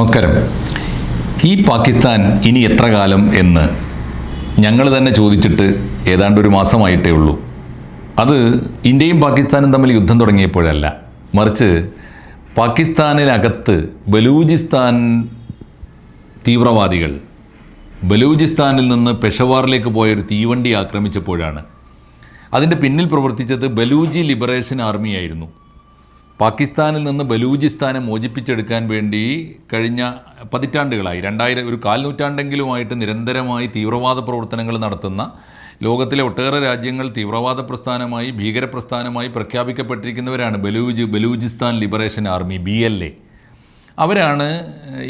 നമസ്കാരം. ഈ പാകിസ്ഥാൻ ഇനി എത്ര കാലം എന്ന് ഞങ്ങൾ തന്നെ ചോദിച്ചിട്ട് ഏതാണ്ട് ഒരു മാസമായിട്ടേ ഉള്ളൂ. അത് ഇന്ത്യയും പാകിസ്ഥാനും തമ്മിൽ യുദ്ധം തുടങ്ങിയപ്പോഴല്ല. മറിച്ച് പാകിസ്ഥാനിനകത്ത് ബലൂചിസ്ഥാൻ തീവ്രവാദികൾ ബലൂചിസ്ഥാനിൽ നിന്ന് പെഷവാറിലേക്ക് പോയൊരു തീവണ്ടി ആക്രമിച്ചപ്പോഴാണ്. അതിന്റെ പിന്നിൽ പ്രവർത്തിച്ചത് ബലൂജി ലിബറേഷൻ ആർമിയായിരുന്നു. പാകിസ്ഥാനിൽ നിന്ന് ബലൂചിസ്ഥാനെ മോചിപ്പിച്ചെടുക്കാൻ വേണ്ടി കഴിഞ്ഞ പതിറ്റാണ്ടുകളായി രണ്ടായിരം ഒരു കാൽനൂറ്റാണ്ടെങ്കിലുമായിട്ട് നിരന്തരമായി തീവ്രവാദ പ്രവർത്തനങ്ങൾ നടത്തുന്ന ലോകത്തിലെ ഒട്ടേറെ രാജ്യങ്ങൾ തീവ്രവാദ പ്രസ്ഥാനമായി ഭീകരപ്രസ്ഥാനമായി പ്രഖ്യാപിക്കപ്പെട്ടിരിക്കുന്നവരാണ് Baloch Balochistan liberation army B L A. അവരാണ്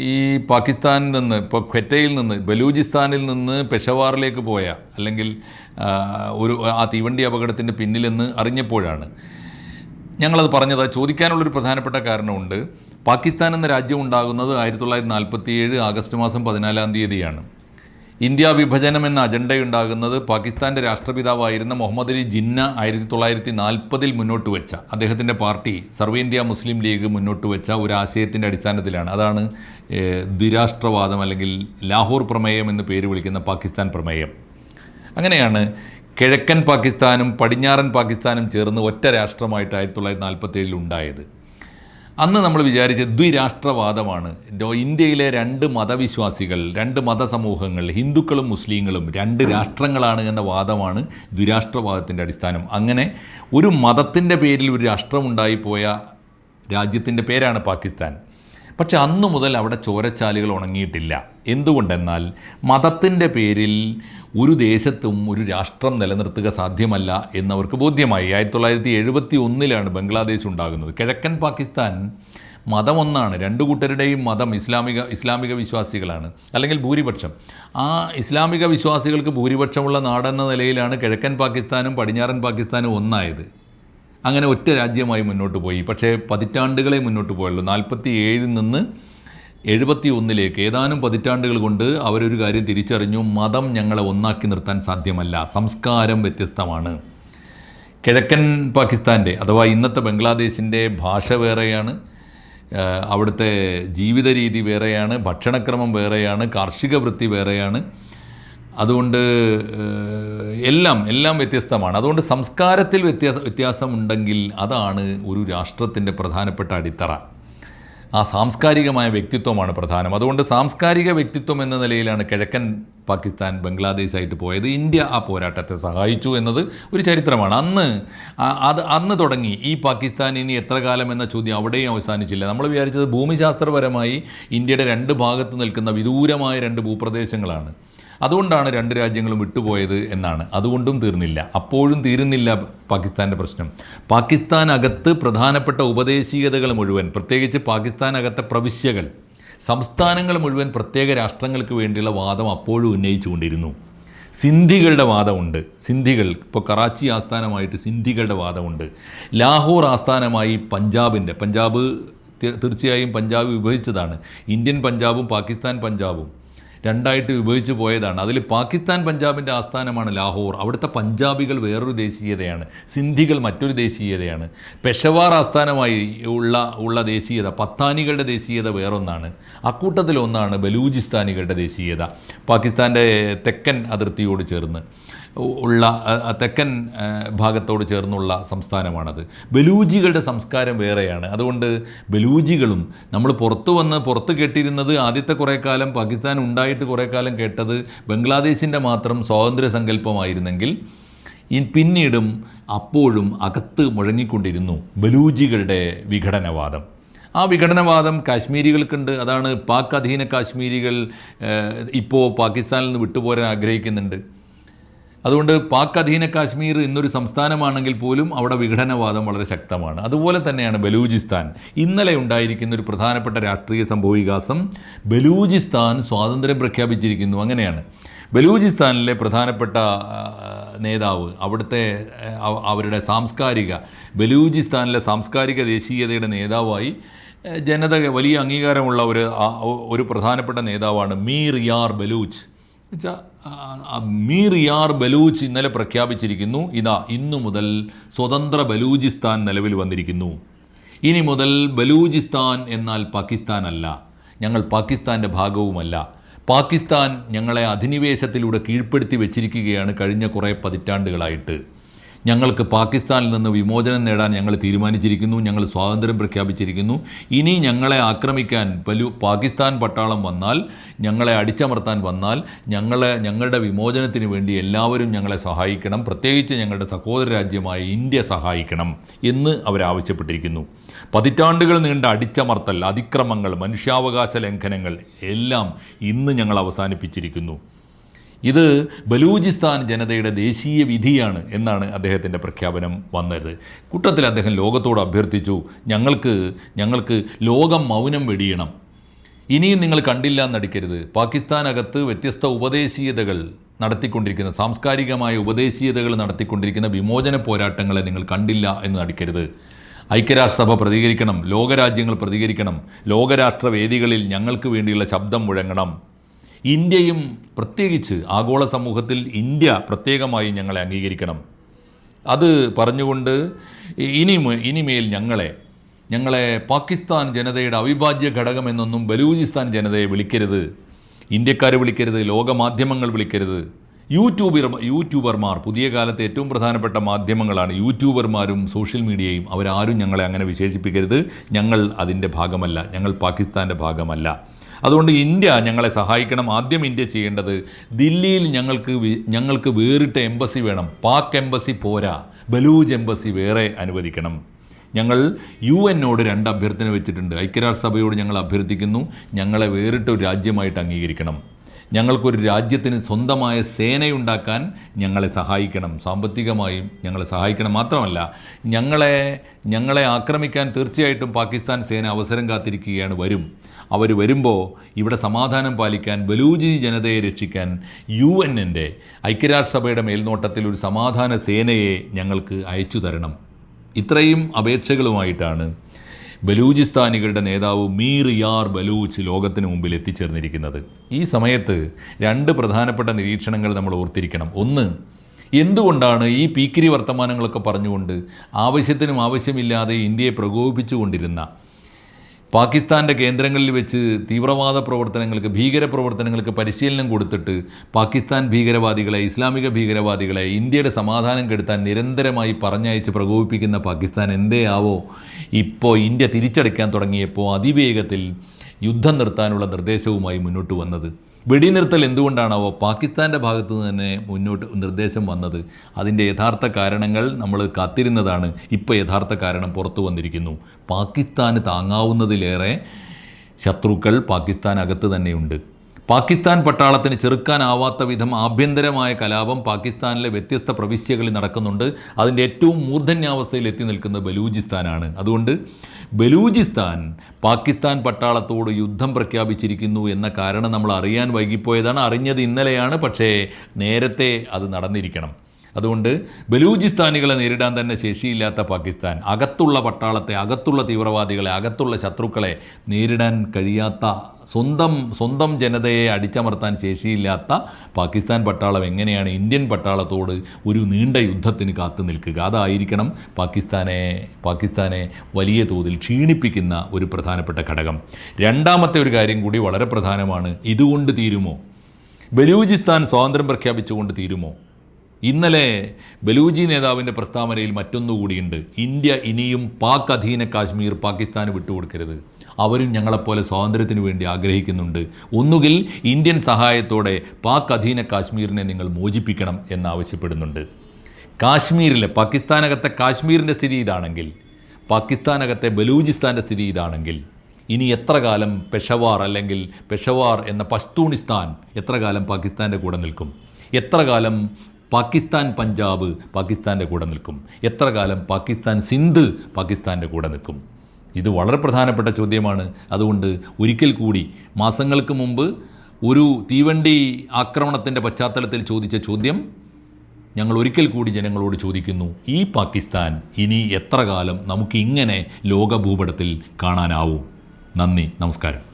ഈ പാകിസ്ഥാനിൽ നിന്ന് ഇപ്പോൾ ഖ്വറ്റയിൽ നിന്ന് ബലൂചിസ്ഥാനിൽ നിന്ന് പെഷവാറിലേക്ക് പോയ അല്ലെങ്കിൽ ഒരു ആ തീവണ്ടി അപകടത്തിന്റെ പിന്നിലെന്ന് അറിഞ്ഞപ്പോഴാണ് ഞങ്ങളത് പറഞ്ഞത് ചോദിക്കാനുള്ളൊരു പ്രധാനപ്പെട്ട കാരണമുണ്ട്. പാകിസ്ഥാൻ എന്ന രാജ്യം ഉണ്ടാകുന്നത് ആയിരത്തി തൊള്ളായിരത്തി നാൽപ്പത്തി ഏഴ് ആഗസ്റ്റ് മാസം പതിനാലാം തീയതിയാണ്. ഇന്ത്യ വിഭജനം എന്ന അജണ്ടയുണ്ടാകുന്നത് പാകിസ്ഥാന്റെ രാഷ്ട്രപിതാവായിരുന്ന മുഹമ്മദ് അലി ജിന്ന ആയിരത്തി തൊള്ളായിരത്തി നാൽപ്പതിൽ മുന്നോട്ട് വെച്ച അദ്ദേഹത്തിന്റെ പാർട്ടി സർവേ ഇന്ത്യ മുസ്ലിം ലീഗ് മുന്നോട്ട് വെച്ച ഒരു ആശയത്തിന്റെ അടിസ്ഥാനത്തിലാണ്. അതാണ് ദ്വിരാഷ്ട്രവാദം അല്ലെങ്കിൽ ലാഹോർ പ്രമേയം എന്ന് പേര് വിളിക്കുന്ന പാകിസ്ഥാൻ പ്രമേയം. അങ്ങനെയാണ് കിഴക്കൻ പാകിസ്ഥാനും പടിഞ്ഞാറൻ പാകിസ്ഥാനും ചേർന്ന് ഒറ്റ രാഷ്ട്രമായിട്ട് ആയിരത്തി തൊള്ളായിരത്തി നാൽപ്പത്തി ഏഴിൽ ഉണ്ടായത്. അന്ന് നമ്മൾ വിചാരിച്ച ദ്വിരാഷ്ട്രവാദമാണ്. ഇന്ത്യയിലെ രണ്ട് മതവിശ്വാസികൾ രണ്ട് മതസമൂഹങ്ങൾ ഹിന്ദുക്കളും മുസ്ലിങ്ങളും രണ്ട് രാഷ്ട്രങ്ങളാണ് എന്ന വാദമാണ് ദ്വിരാഷ്ട്രവാദത്തിന്റെ അടിസ്ഥാനം. അങ്ങനെ ഒരു മതത്തിന്റെ പേരിൽ ഒരു രാഷ്ട്രമുണ്ടായിപ്പോയ രാജ്യത്തിന്റെ പേരാണ് പാകിസ്ഥാൻ. പക്ഷെ അന്നു മുതൽ അവിടെ ചോരച്ചാലുകൾ ഉണങ്ങിയിട്ടില്ല. എന്തുകൊണ്ടെന്നാൽ മതത്തിന്റെ പേരിൽ ഒരു ദേശത്തും ഒരു രാഷ്ട്രം നിലനിർത്തുക സാധ്യമല്ല എന്നവർക്ക് ബോധ്യമായി. ആയിരത്തി തൊള്ളായിരത്തി എഴുപത്തി ഒന്നിലാണ് ബംഗ്ലാദേശ് ഉണ്ടാകുന്നത്. കിഴക്കൻ പാകിസ്ഥാൻ മതം ഒന്നാണ് രണ്ടു കൂട്ടരുടെയും മതം ഇസ്ലാമിക ഇസ്ലാമിക വിശ്വാസികളാണ്. അല്ലെങ്കിൽ ഭൂരിപക്ഷം. ആ ഇസ്ലാമിക വിശ്വാസികൾക്ക് ഭൂരിപക്ഷമുള്ള നാടെന്ന നിലയിലാണ് കിഴക്കൻ പാകിസ്ഥാനും പടിഞ്ഞാറൻ പാകിസ്ഥാനും ഒന്നായത്. അങ്ങനെ ഒറ്റ രാജ്യമായി മുന്നോട്ട് പോയി. പക്ഷേ പതിറ്റാണ്ടുകളെ മുന്നോട്ട് പോയുള്ളൂ. നാൽപ്പത്തി ഏഴിൽ നിന്ന് എഴുപത്തി ഒന്നിലേക്ക് ഏതാനും പതിറ്റാണ്ടുകൾ കൊണ്ട് അവരൊരു കാര്യം തിരിച്ചറിഞ്ഞു. മതം ഞങ്ങളെ ഒന്നാക്കി നിർത്താൻ സാധ്യമല്ല. സംസ്കാരം വ്യത്യസ്തമാണ്. കിഴക്കൻ പാകിസ്ഥാന്റെ അഥവാ ഇന്നത്തെ ബംഗ്ലാദേശിന്റെ ഭാഷ വേറെയാണ്. അവിടുത്തെ ജീവിത രീതി വേറെയാണ്. ഭക്ഷണക്രമം വേറെയാണ്. കാർഷിക വൃത്തി വേറെയാണ്. അതുകൊണ്ട് എല്ലാം എല്ലാം വ്യത്യസ്തമാണ്. അതുകൊണ്ട് സംസ്കാരത്തിൽ വ്യത്യാസ വ്യത്യാസമുണ്ടെങ്കിൽ അതാണ് ഒരു രാഷ്ട്രത്തിന്റെ പ്രധാനപ്പെട്ട അടിത്തറ. ആ സാംസ്കാരികമായ വ്യക്തിത്വമാണ് പ്രധാനം. അതുകൊണ്ട് സാംസ്കാരിക വ്യക്തിത്വം എന്ന നിലയിലാണ് കിഴക്കൻ പാകിസ്ഥാൻ ബംഗ്ലാദേശായിട്ട് പോയത്. ഇന്ത്യ ആ പോരാട്ടത്തെ സഹായിച്ചു എന്നത് ഒരു ചരിത്രമാണ്. അന്ന് അത് അന്ന് തുടങ്ങി. ഈ പാകിസ്ഥാൻ ഇനി എത്ര കാലം എന്ന ചോദ്യം അവിടെയും അവസാനിച്ചില്ല. നമ്മൾ വിചാരിച്ചത് ഭൂമിശാസ്ത്രപരമായി ഇന്ത്യയുടെ രണ്ട് ഭാഗത്ത് നിൽക്കുന്ന വിദൂരമായ രണ്ട് ഭൂപ്രദേശങ്ങളാണ്. അതുകൊണ്ടാണ് രണ്ട് രാജ്യങ്ങളും വിട്ടുപോയത് എന്നാണ്. അതുകൊണ്ടും തീർന്നില്ല. അപ്പോഴും തീരുന്നില്ല പാകിസ്ഥാന്റെ പ്രശ്നം. പാകിസ്ഥാനകത്ത് പ്രധാനപ്പെട്ട ഉപദേശീയതകൾ മുഴുവൻ പ്രത്യേകിച്ച് പാകിസ്ഥാനകത്തെ പ്രവിശ്യകൾ സംസ്ഥാനങ്ങൾ മുഴുവൻ പ്രത്യേക രാഷ്ട്രങ്ങൾക്ക് വേണ്ടിയുള്ള വാദം അപ്പോഴും ഉന്നയിച്ചുകൊണ്ടിരുന്നു. സിന്ധികളുടെ വാദമുണ്ട്. സിന്ധികൾ ഇപ്പോൾ കറാച്ചി ആസ്ഥാനമായിട്ട് സിന്ധികളുടെ വാദമുണ്ട്. ലാഹോർ ആസ്ഥാനമായി പഞ്ചാബിന്റെ പഞ്ചാബ് തീർച്ചയായും പഞ്ചാബ് വിഭജിച്ചതാണ്. ഇന്ത്യൻ പഞ്ചാബും പാകിസ്ഥാൻ പഞ്ചാബും. രണ്ടായിട്ട് വിഭജിച്ചു പോയതാണ്. അതിൽ പാകിസ്ഥാൻ പഞ്ചാബിന്റെ ആസ്ഥാനമാണ് ലാഹോർ. അവിടുത്തെ പഞ്ചാബികൾ വേറൊരു ദേശീയതയാണ്. സിന്ധികൾ മറ്റൊരു ദേശീയതയാണ്. പെഷവാർ ആസ്ഥാനമായി ഉള്ള ഉള്ള ദേശീയത പത്താനികളുടെ ദേശീയത വേറൊന്നാണ്. അക്കൂട്ടത്തിലൊന്നാണ് ബലൂചിസ്ഥാനികളുടെ ദേശീയത. പാകിസ്ഥാന്റെ തെക്കൻ അതിർത്തിയോട് ചേർന്ന്. ഉള്ള തെക്കൻ ഭാഗത്തോട് ചേർന്നുള്ള സംസ്ഥാനമാണത്. ബലൂജികളുടെ സംസ്കാരം വേറെയാണ്. അതുകൊണ്ട് ബലൂജികളും നമ്മൾ പുറത്തു വന്ന് പുറത്ത് കേട്ടിരുന്നത് ആദ്യത്തെ കുറേ കാലം പാകിസ്ഥാൻ ഉണ്ടായിട്ട് കുറേ കാലം കേട്ടത് ബംഗ്ലാദേശിന്റെ മാത്രം സ്വാതന്ത്ര്യ സങ്കല്പമായിരുന്നെങ്കിൽ പിന്നീടും അപ്പോഴും അകത്ത് മുഴങ്ങിക്കൊണ്ടിരുന്നു ബലൂജികളുടെ വിഘടനവാദം. ആ വിഘടനവാദം കാശ്മീരികൾക്കുണ്ട്. അതാണ് പാക് അധീന കാശ്മീരികൾ ഇപ്പോൾ പാകിസ്ഥാനിൽ നിന്ന് വിട്ടുപോരാൻ ആഗ്രഹിക്കുന്നുണ്ട്. അതുകൊണ്ട് പാക് അധീന കാശ്മീർ ഇന്നൊരു സംസ്ഥാനമാണെങ്കിൽ പോലും അവിടെ വിഘടനവാദം വളരെ ശക്തമാണ്. അതുപോലെ തന്നെയാണ് ബലൂചിസ്ഥാൻ. ഇന്നലെ ഉണ്ടായിരിക്കുന്ന ഒരു പ്രധാനപ്പെട്ട രാഷ്ട്രീയ സംഭവവികാസം ബലൂചിസ്ഥാൻ സ്വാതന്ത്ര്യം പ്രഖ്യാപിച്ചിരിക്കുന്നു. അങ്ങനെയാണ്. ബലൂചിസ്ഥാനിലെ പ്രധാനപ്പെട്ട നേതാവ് അവിടുത്തെ അവരുടെ സാംസ്കാരിക ബലൂചിസ്ഥാനിലെ സാംസ്കാരിക ദേശീയതയുടെ നേതാവായി ജനത വലിയ അംഗീകാരമുള്ള ഒരു ഒരു പ്രധാനപ്പെട്ട നേതാവാണ് മീർ യാർ ബലൂച്ച്. മീർ യാർ ബലൂച്ച് ഇന്നലെ പ്രഖ്യാപിച്ചിരിക്കുന്നു ഇതാ ഇന്നു മുതൽ സ്വതന്ത്ര ബലൂചിസ്ഥാൻ നിലവിൽ വന്നിരിക്കുന്നു. ഇനി മുതൽ ബലൂചിസ്ഥാൻ എന്നാൽ പാകിസ്ഥാൻ അല്ല ഞങ്ങൾ പാകിസ്ഥാന്റെ ഭാഗവുമല്ല. പാകിസ്ഥാൻ ഞങ്ങളെ അധിനിവേശത്തിലൂടെ കീഴ്പ്പെടുത്തി വെച്ചിരിക്കുകയാണ് കഴിഞ്ഞ കുറേ പതിറ്റാണ്ടുകളായിട്ട്. ഞങ്ങൾക്ക് പാകിസ്ഥാനിൽ നിന്ന് വിമോചനം നേടാൻ ഞങ്ങൾ തീരുമാനിച്ചിരിക്കുന്നു ഞങ്ങൾ സ്വാതന്ത്ര്യം പ്രഖ്യാപിച്ചിരിക്കുന്നു. ഇനി ഞങ്ങളെ ആക്രമിക്കാൻ വലു പാകിസ്ഥാൻ പട്ടാളം വന്നാൽ ഞങ്ങളെ അടിച്ചമർത്താൻ വന്നാൽ ഞങ്ങളെ ഞങ്ങളുടെ വിമോചനത്തിന് വേണ്ടി എല്ലാവരും ഞങ്ങളെ സഹായിക്കണം പ്രത്യേകിച്ച് ഞങ്ങളുടെ സഹോദര രാജ്യമായ ഇന്ത്യ സഹായിക്കണം എന്ന് അവരാവശ്യപ്പെട്ടിരിക്കുന്നു പതിറ്റാണ്ടുകൾ നീണ്ട അടിച്ചമർത്തൽ അതിക്രമങ്ങൾ മനുഷ്യാവകാശ ലംഘനങ്ങൾ എല്ലാം ഇന്ന് ഞങ്ങൾ അവസാനിപ്പിച്ചിരിക്കുന്നു. ഇത് ബലൂചിസ്ഥാൻ ജനതയുടെ ദേശീയ വിധിയാണ് എന്നാണ് അദ്ദേഹത്തിന്റെ പ്രഖ്യാപനം വന്നത്. കൂട്ടത്തിൽ അദ്ദേഹം ലോകത്തോട് അഭ്യർത്ഥിച്ചു ഞങ്ങൾക്ക് ഞങ്ങൾക്ക് ലോകം മൗനം വെടിയണം. ഇനിയും നിങ്ങൾ കണ്ടില്ല എന്നടിക്കരുത്. പാകിസ്ഥാനകത്ത് വ്യത്യസ്ത ഉപദേശീയതകൾ നടത്തിക്കൊണ്ടിരിക്കുന്ന സാംസ്കാരികമായ ഉപദേശീയതകൾ നടത്തിക്കൊണ്ടിരിക്കുന്ന വിമോചന പോരാട്ടങ്ങളെ നിങ്ങൾ കണ്ടില്ല എന്ന് നടിക്കരുത് ഐക്യരാഷ്ട്രസഭ പ്രതികരിക്കണം ലോകരാജ്യങ്ങൾ പ്രതികരിക്കണം ലോകരാഷ്ട്ര വേദികളിൽ ഞങ്ങൾക്ക് വേണ്ടിയുള്ള ശബ്ദം മുഴങ്ങണം. ഇന്ത്യയും പ്രത്യേകിച്ച് ആഗോള സമൂഹത്തിൽ ഇന്ത്യ പ്രത്യേകമായി ഞങ്ങളെ അംഗീകരിക്കണം. അത് പറഞ്ഞുകൊണ്ട് ഇനി ഇനിമേൽ ഞങ്ങളെ ഞങ്ങളെ പാകിസ്ഥാൻ ജനതയുടെ അവിഭാജ്യ ഘടകമെന്നൊന്നും ബലൂചിസ്ഥാൻ ജനതയെ വിളിക്കരുത്. ഇന്ത്യക്കാർ വിളിക്കരുത് ലോകമാധ്യമങ്ങൾ വിളിക്കരുത്. യൂട്യൂബർ യൂട്യൂബർമാർ പുതിയ കാലത്തെ ഏറ്റവും പ്രധാനപ്പെട്ട മാധ്യമങ്ങളാണ് യൂട്യൂബർമാരും സോഷ്യൽ മീഡിയയും. അവരാരും ഞങ്ങളെ അങ്ങനെ വിശേഷിപ്പിക്കരുത്. ഞങ്ങൾ അതിന്റെ ഭാഗമല്ല ഞങ്ങൾ പാകിസ്ഥാന്റെ ഭാഗമല്ല. അതുകൊണ്ട് ഇന്ത്യ ഞങ്ങളെ സഹായിക്കണം. ആദ്യം ഇന്ത്യ ചെയ്യേണ്ടത് ദില്ലിയിൽ ഞങ്ങൾക്ക് ഞങ്ങൾക്ക് വേറിട്ട എംബസി വേണം. പാക് എംബസി പോരാ. ബലൂജ് എംബസി വേറെ അനുവദിക്കണം. ഞങ്ങൾ യു എന്നോട് രണ്ട് അഭ്യർത്ഥന വെച്ചിട്ടുണ്ട്. ഐക്യരാഷ്ട്രസഭയോട് ഞങ്ങൾ അഭ്യർത്ഥിക്കുന്നു ഞങ്ങളെ വേറിട്ട ഒരു രാജ്യമായിട്ട് അംഗീകരിക്കണം. ഞങ്ങൾക്കൊരു രാജ്യത്തിന് സ്വന്തമായ സേനയുണ്ടാക്കാൻ ഞങ്ങളെ സഹായിക്കണം. സാമ്പത്തികമായും ഞങ്ങളെ സഹായിക്കണം മാത്രമല്ല ഞങ്ങളെ ഞങ്ങളെ ആക്രമിക്കാൻ തീർച്ചയായിട്ടും പാകിസ്ഥാൻ സേന അവസരം കാത്തിരിക്കുകയാണ്. വരും. അവർ വരുമ്പോൾ ഇവിടെ സമാധാനം പാലിക്കാൻ ബലൂജി ജനതയെ രക്ഷിക്കാൻ യു എന്റെ ഐക്യരാഷ്ട്രസഭയുടെ മേൽനോട്ടത്തിൽ ഒരു സമാധാന സേനയെ ഞങ്ങൾക്ക് അയച്ചു തരണം. ഇത്രയും അപേക്ഷകളുമായിട്ടാണ് ബലൂചിസ്ഥാനികളുടെ നേതാവ് മീർ യാർ ബലൂച്ച് ലോകത്തിന് മുമ്പിൽ എത്തിച്ചേർന്നിരിക്കുന്നത്. ഈ സമയത്ത് രണ്ട് പ്രധാനപ്പെട്ട നിരീക്ഷണങ്ങൾ നമ്മൾ ഓർത്തിരിക്കണം. ഒന്ന് എന്തുകൊണ്ടാണ് ഈ പീക്കിരി വർത്തമാനങ്ങളൊക്കെ പറഞ്ഞുകൊണ്ട് ആവശ്യത്തിനും ആവശ്യമില്ലാതെ ഇന്ത്യയെ പ്രകോപിപ്പിച്ചുകൊണ്ടിരുന്ന പാകിസ്ഥാന്റെ കേന്ദ്രങ്ങളിൽ വെച്ച് തീവ്രവാദ പ്രവർത്തനങ്ങൾക്ക് ഭീകര പ്രവർത്തനങ്ങൾക്ക് പരിശീലനം കൊടുത്തിട്ട് പാകിസ്ഥാൻ ഭീകരവാദികളെ ഇസ്ലാമിക ഭീകരവാദികളെ ഇന്ത്യയുടെ സമാധാനം കെടുത്താൻ നിരന്തരമായി പറഞ്ഞയച്ച് പ്രകോപിപ്പിക്കുന്ന പാകിസ്ഥാൻ എന്തേ ഇപ്പോൾ ഇന്ത്യ തിരിച്ചടിക്കാൻ തുടങ്ങിയപ്പോൾ അതിവേഗത്തിൽ യുദ്ധം നിർത്താനുള്ള നിർദ്ദേശവുമായി മുന്നോട്ട് വന്നത്. വെടിനിർത്തൽ എന്തുകൊണ്ടാണാവോ പാകിസ്ഥാന്റെ ഭാഗത്തു നിന്ന് തന്നെ മുന്നോട്ട് നിർദ്ദേശം വന്നത്? അതിന്റെ യഥാർത്ഥ കാരണങ്ങൾ നമ്മൾ കാത്തിരുന്നതാണ്. ഇപ്പോൾ യഥാർത്ഥ കാരണം പുറത്തു വന്നിരിക്കുന്നു. പാകിസ്ഥാന് താങ്ങാവുന്നതിലേറെ ശത്രുക്കൾ പാകിസ്ഥാൻ അകത്ത് തന്നെയുണ്ട്. പാകിസ്ഥാൻ പട്ടാളത്തിന് ചെറുക്കാനാവാത്ത വിധം ആഭ്യന്തരമായ കലാപം പാകിസ്ഥാനിലെ വ്യത്യസ്ത പ്രവിശ്യകളിൽ നടക്കുന്നുണ്ട്. അതിന്റെ ഏറ്റവും മൂർധന്യാവസ്ഥയിൽ എത്തി നിൽക്കുന്നത് ബലൂചിസ്ഥാനാണ്. അതുകൊണ്ട് ബലൂചിസ്ഥാൻ പാകിസ്ഥാൻ പട്ടാളത്തോട് യുദ്ധം പ്രഖ്യാപിച്ചിരിക്കുന്നു എന്ന കാരണം നമ്മൾ അറിയാൻ വൈകിപ്പോയതാണ്. അറിഞ്ഞത് ഇന്നലെയാണ്. പക്ഷേ നേരത്തെ അത് നടന്നിരിക്കണം. അതുകൊണ്ട് ബലൂചിസ്ഥാനികളെ നേരിടാൻ തന്നെ ശേഷിയില്ലാത്ത പാകിസ്ഥാൻ അകത്തുള്ള പട്ടാളത്തെ അകത്തുള്ള തീവ്രവാദികളെ അകത്തുള്ള ശത്രുക്കളെ നേരിടാൻ കഴിയാത്ത സ്വന്തം സ്വന്തം ജനതയെ അടിച്ചമർത്താൻ ശേഷിയില്ലാത്ത പാകിസ്ഥാൻ പട്ടാളം എങ്ങനെയാണ് ഇന്ത്യൻ പട്ടാളത്തോട് ഒരു നീണ്ട യുദ്ധത്തിന് കാത്തു നിൽക്കുക? അതായിരിക്കണം പാകിസ്ഥാനെ പാകിസ്ഥാനെ വലിയ തോതിൽ ക്ഷീണിപ്പിക്കുന്ന ഒരു പ്രധാനപ്പെട്ട ഘടകം. രണ്ടാമത്തെ ഒരു കാര്യം കൂടി വളരെ പ്രധാനമാണ്. ഇതുകൊണ്ട് തീരുമോ? ബലൂചിസ്ഥാൻ സ്വാതന്ത്ര്യം പ്രഖ്യാപിച്ചുകൊണ്ട് തീരുമോ? ഇന്നലെ ബലൂജി നേതാവിന്റെ പ്രസ്താവനയിൽ മറ്റൊന്നുകൂടിയുണ്ട്. ഇന്ത്യ ഇനിയും പാക് അധീന കാശ്മീർ പാകിസ്ഥാന് വിട്ടുകൊടുക്കരുത്. അവരും ഞങ്ങളെപ്പോലെ സ്വാതന്ത്ര്യത്തിന് വേണ്ടി ആഗ്രഹിക്കുന്നുണ്ട്. ഒന്നുകിൽ ഇന്ത്യൻ സഹായത്തോടെ പാക് അധീന കാശ്മീരിനെ നിങ്ങൾ മോചിപ്പിക്കണം എന്നാവശ്യപ്പെടുന്നുണ്ട്. കാശ്മീരിലെ പാകിസ്ഥാനകത്തെ കാശ്മീരിന്റെ സ്ഥിതി ഇതാണെങ്കിൽ പാകിസ്ഥാനകത്തെ ബലൂചിസ്ഥാന്റെ സ്ഥിതി ഇതാണെങ്കിൽ ഇനി എത്ര കാലം പെഷവാർ അല്ലെങ്കിൽ പെഷവാർ എന്ന പഷ്തൂണിസ്ഥാൻ എത്ര കാലം പാകിസ്ഥാന്റെ കൂടെ നിൽക്കും? എത്ര കാലം പാകിസ്ഥാൻ പഞ്ചാബ് പാകിസ്ഥാന്റെ കൂടെ നിൽക്കും. എത്ര കാലം പാകിസ്ഥാൻ സിന്ധ് പാകിസ്ഥാന്റെ കൂടെ നിൽക്കും? ഇത് വളരെ പ്രധാനപ്പെട്ട ചോദ്യമാണ്. അതുകൊണ്ട് ഒരിക്കൽ കൂടി മാസങ്ങൾക്ക് മുമ്പ് ഒരു തീവണ്ടി ആക്രമണത്തിന്റെ പശ്ചാത്തലത്തിൽ ചോദിച്ച ചോദ്യം ഞങ്ങൾ ഒരിക്കൽ കൂടി ജനങ്ങളോട് ചോദിക്കുന്നു. ഈ പാകിസ്ഥാൻ ഇനി എത്ര കാലം നമുക്കിങ്ങനെ ലോകഭൂപടത്തിൽ കാണാനാവും? നന്ദി നമസ്കാരം.